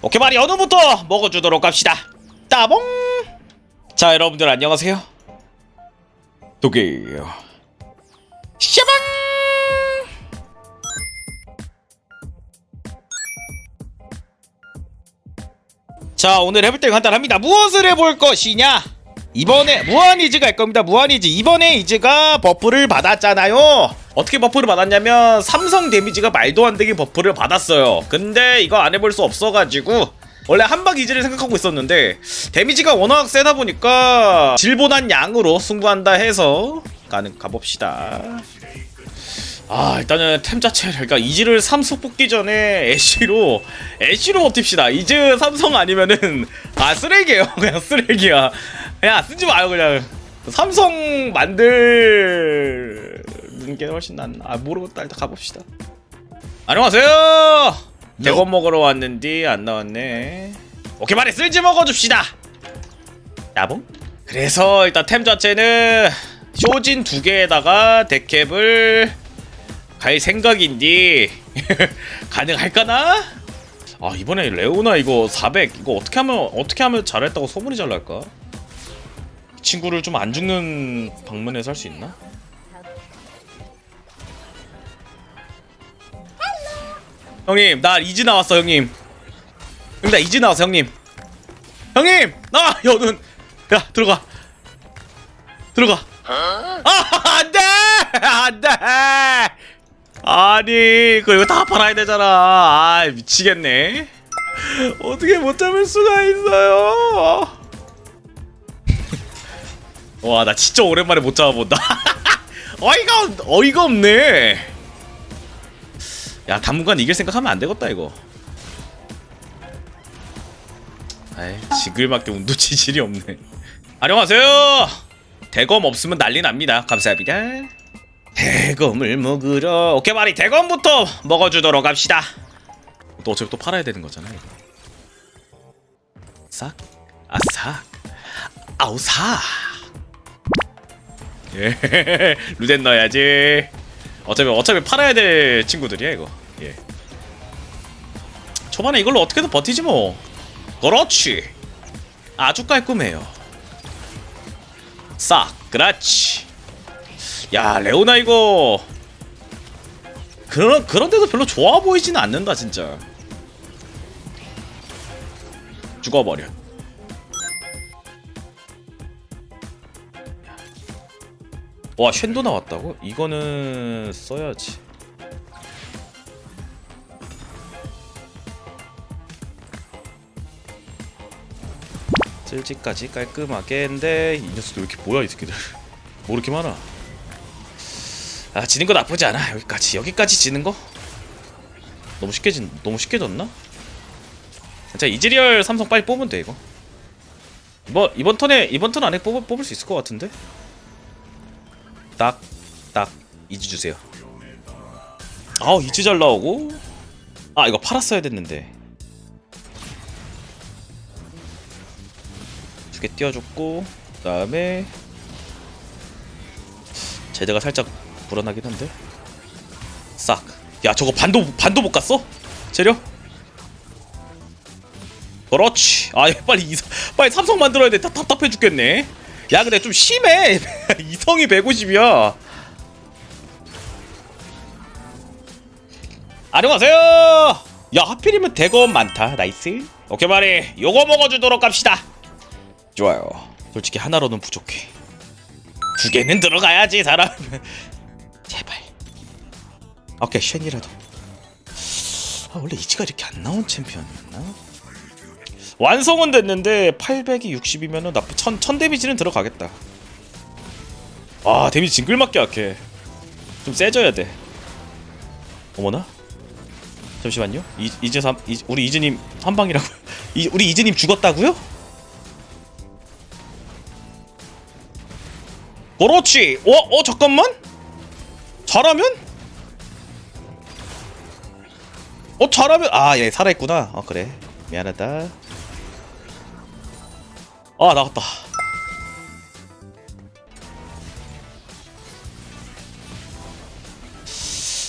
오케이 말이 어느부터 먹어주도록 합시다. 따봉! 자 여러분들 안녕하세요. 도게요 샤방! 자 오늘 해볼 때 간단합니다. 무엇을 해볼 것이냐? 이번에 무한이즈가 할 겁니다. 무한이즈. 이번에 이즈가 버프를 받았잖아요 어떻게 버프를 받았냐면 삼성 데미지가 말도 안 되게 버프를 받았어요. 근데 이거 안 해볼 수 없어가지고 원래 한박 이즈를 생각하고 있었는데 데미지가 워낙 세다 보니까 질보단 양으로 승부한다 해서 가는 가봅시다. 아 일단은 템 자체를 그러니까 이즈를 삼속 뽑기 전에 애쉬로 애쉬로 버팁시다. 이즈 삼성 아니면은 아 쓰레기예요. 그냥 쓰레기야. 그냥 쓰지 마요 그냥. 삼성 만 드는 게 훨씬 낫나 아 모르겠다 일단 가봅시다. 안녕하세요! 대건 먹으러 왔는데 안 나왔네. 오케이 말해. 쓸지 먹어줍시다! 야봉? 그래서 일단 템 자체는 쇼진 두 개에다가 데캡을 갈 생각인데 가능할까나? 아 이번에 레오나 이거 400 이거 어떻게 하면 어떻게 하면 잘했다고 소문이 잘 날까? 이 친구를 좀 안 죽는 방면에서 할 수 있나? 형님 나 이즈 나왔어 형님. 형님 나 이즈 나왔어 형님. 형님 나 여는 야 들어가. 들어가. 아 안돼! 안돼! 아니 그거 이거 다 팔아야 되잖아. 아 미치겠네. 어떻게 못 잡을 수가 있어요? 와 나 진짜 오랜만에 못 잡아본다. 어이가 없- 어이가 없네 야 당분간 이길 생각하면 안 되겠다 이거. 아이 징글맞게 운도 지질이 없네. 안녕하세요! 대검 없으면 난리 납니다. 감사합니다. 대검을 먹으러. 오케이 말이 대검부터 먹어주도록 합시다. 또 어차피 또 팔아야 되는 거잖아 이거. 싹. 아싹. 아우사. 예 루덴 넣어야지 어차피 어차피 팔아야 될 친구들이야 이거. 예. 초반에 이걸로 어떻게든 버티지 뭐. 그렇지. 아주 깔끔해요. 싹 그렇지. 야 레오나 이거. 그런 그런데도 별로 좋아 보이지는 않는다 진짜. 죽어버려 와 쉔도 나왔다고? 이거는 써야지. 찔찌까지 깔끔하게 했는데 이 녀석들 왜 이렇게 뭐야 이 새끼들. 뭐 이렇게 많아? 아 지는 거 나쁘지 않아 여기까지. 여기까지 지는 거? 너무 쉽게 진 너무 쉽게 졌나? 진짜 이즈리얼 삼성 빨리 뽑으면 돼 이거. 이번 이번 턴에 이번 턴 안에 뽑, 뽑을 수 있을 것 같은데 딱 딱 이즈 주세요 아우 이즈 잘 나오고 아 이거 팔았어야 됐는데 두 개 띄워줬고 그 다음에 제대가 살짝 불안하긴 한데 싹. 야 저거 반도 반도 못 갔어? 재려? 그렇지. 아 빨리 이성 빨리 삼성 만들어야 돼. 다 답답해 죽겠네. 야 근데 좀 심해. 이성이 150이야. 안녕하세요. 야 하필이면 대검 많다. 나이스. 오케이 말이 요거 먹어주도록 합시다. 좋아요. 솔직히 하나로는 부족해. 두 개는 들어가야지 사람. 제발. 오케이 쉔이라도. 아 원래 이지가 이렇게 안 나온 챔피언이었나? 완성은 됐는데 800이 60이면은 나쁘 1000, 1000 데미지는 들어가겠다. 아 데미지 징글맞게 약해. 좀 세져야 돼. 어머나? 잠시만요. 이, 이제 삼, 이, 우리 이즈님 한 방이라고. 이, 우리 이즈님 죽었다고요? 그렇지. 어, 어 잠깐만. 잘하면? 어 잘하면 아얘 살아있구나. 어 그래 미안하다. 아 나갔다.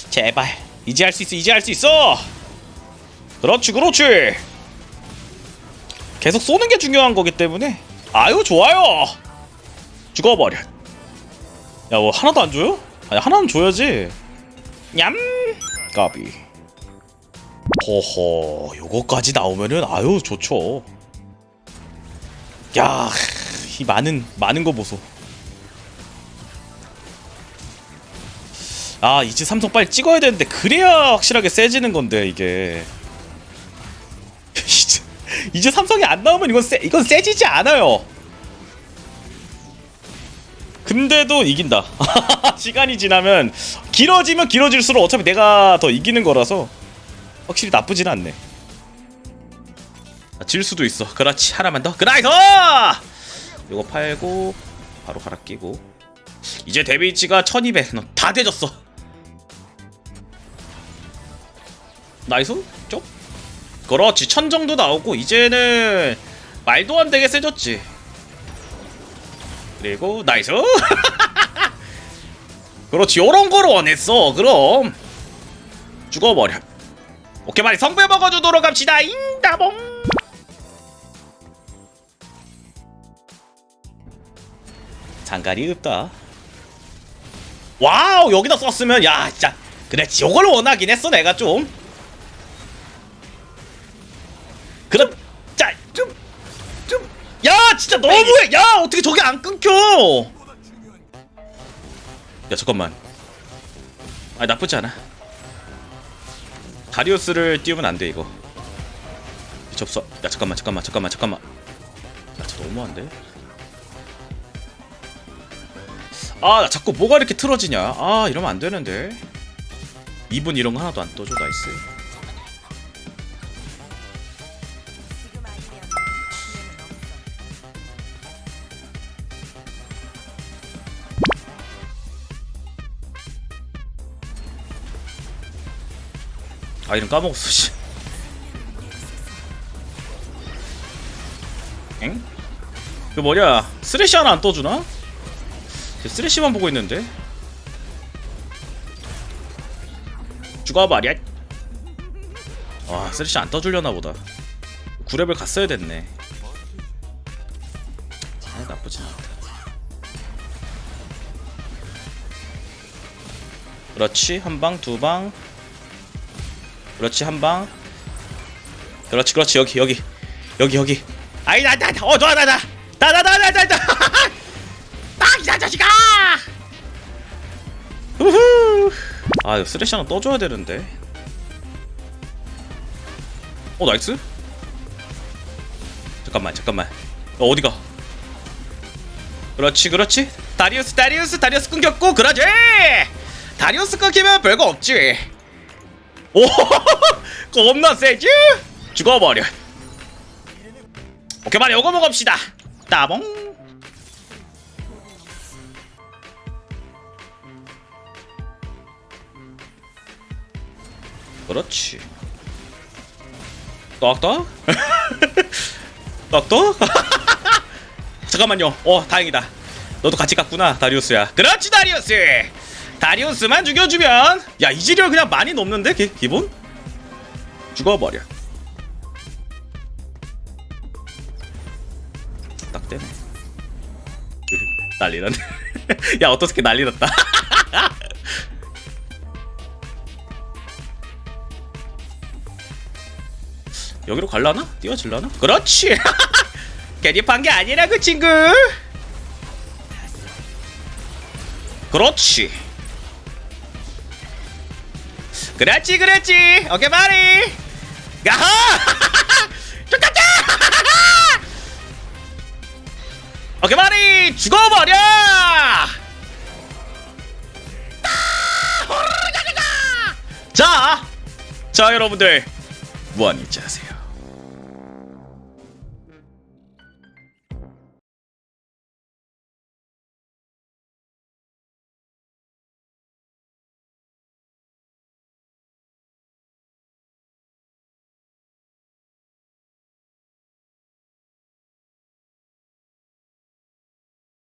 제발 이제 할 수 있어 이제 할 수 있어. 그렇지 그렇지. 계속 쏘는 게 중요한 거기 때문에 아유 좋아요 죽어버려 야 뭐 하나도 안 줘요? 아니 하나는 줘야지 냠 까비 호호 요거까지 나오면은 아유 좋죠 야 이 많은 많은 거 보소. 아 이제 삼성 빨리 찍어야 되는데 그래야 확실하게 세지는 건데 이게. 이제, 이제 삼성이 안 나오면 이건 세 이건 세지지 않아요. 근데도 이긴다. 시간이 지나면 길어지면 길어질수록 어차피 내가 더 이기는 거라서 확실히 나쁘진 않네 아, 질 수도 있어. 그렇지. 하나만 더. 그라이서 요거 팔고 바로 갈아 끼고. 이제 데뷔치가 1200다 돼졌어. 나이스. 쪽. 그렇지. 천 정도 나오고 이제는 말도 안 되게 세졌지. 그리고 나이스. 그렇지. 요런 걸 원했어. 그럼. 죽어버려. 오케이. 빨리 성배 먹어주도록 합시다. 인다봉 장갈이 없다. 와우 여기다 썼으면 야 진짜. 그렇지 요걸 원하긴 했어 내가 좀. 그럼 자좀좀야 진짜 너무해. 야 어떻게 저게 안 끊겨? 야 잠깐만. 아 나쁘지 않아. 다리우스를 띄우면 안 돼 이거. 접수 야 잠깐만 잠깐만 잠깐만 잠깐만. 야 진짜 너무한데 아, 나 자꾸 뭐가 이렇게 틀어지냐? 아, 이러면 안 되는데. 2분 이런 거 하나도 안 떠줘, 나이스. 아, 이름 까먹었어, 씨. 엥? 그 뭐냐? 쓰레쉬 하나 안 떠주나? 쟤 쓰레쉬만 보고 있는데? 죽어버려. 와, 쓰레쉬 안 떠주려나 보다. 9렙을 갔어야 됐네. 아, 나쁘지 않다. 그렇지, 한 방, 두 방. 그렇지, 한 방. 그렇지, 그렇지, 여기, 여기. 여기, 여기. 아이, 나, 나, 나, 어, 나, 나, 나. 나, 나, 나, 나, 나, 아, 이거 쓰레쉬 하나 떠줘야 되는데. 어, 나이스? 잠깐만, 잠깐만. 어, 어디가? 그렇지, 그렇지. 다리우스, 다리우스, 다리우스 끊겼고, 그러지! 다리우스 끊기면 별거 없지. 오, 겁나 세지? 죽어버려. 오케이, 빨리 요거 먹읍시다. 따봉. 그렇지. 떡떡? 떡떡? 잠깐만요. 어, 다행이다. 너도 같이 갔구나, 다리우스야. 그렇지, 다리우스. 다리우스만 죽여주면 야 이지리얼 그냥 많이 넘는데 기, 기본? 죽어버려. 딱 되네. 난리 났네. 야 어떻게 난리 났다. 여기로 갈라나? 뛰어질라나? 그렇지. 개입한 게 아니라 그 친구. 그렇지. 그렇지, 그렇지. 오케이, 마리. 야하! 똑같다! 오케이, 마리. 죽어버려! 자, 자, 여러분들. 무한일지 하세요.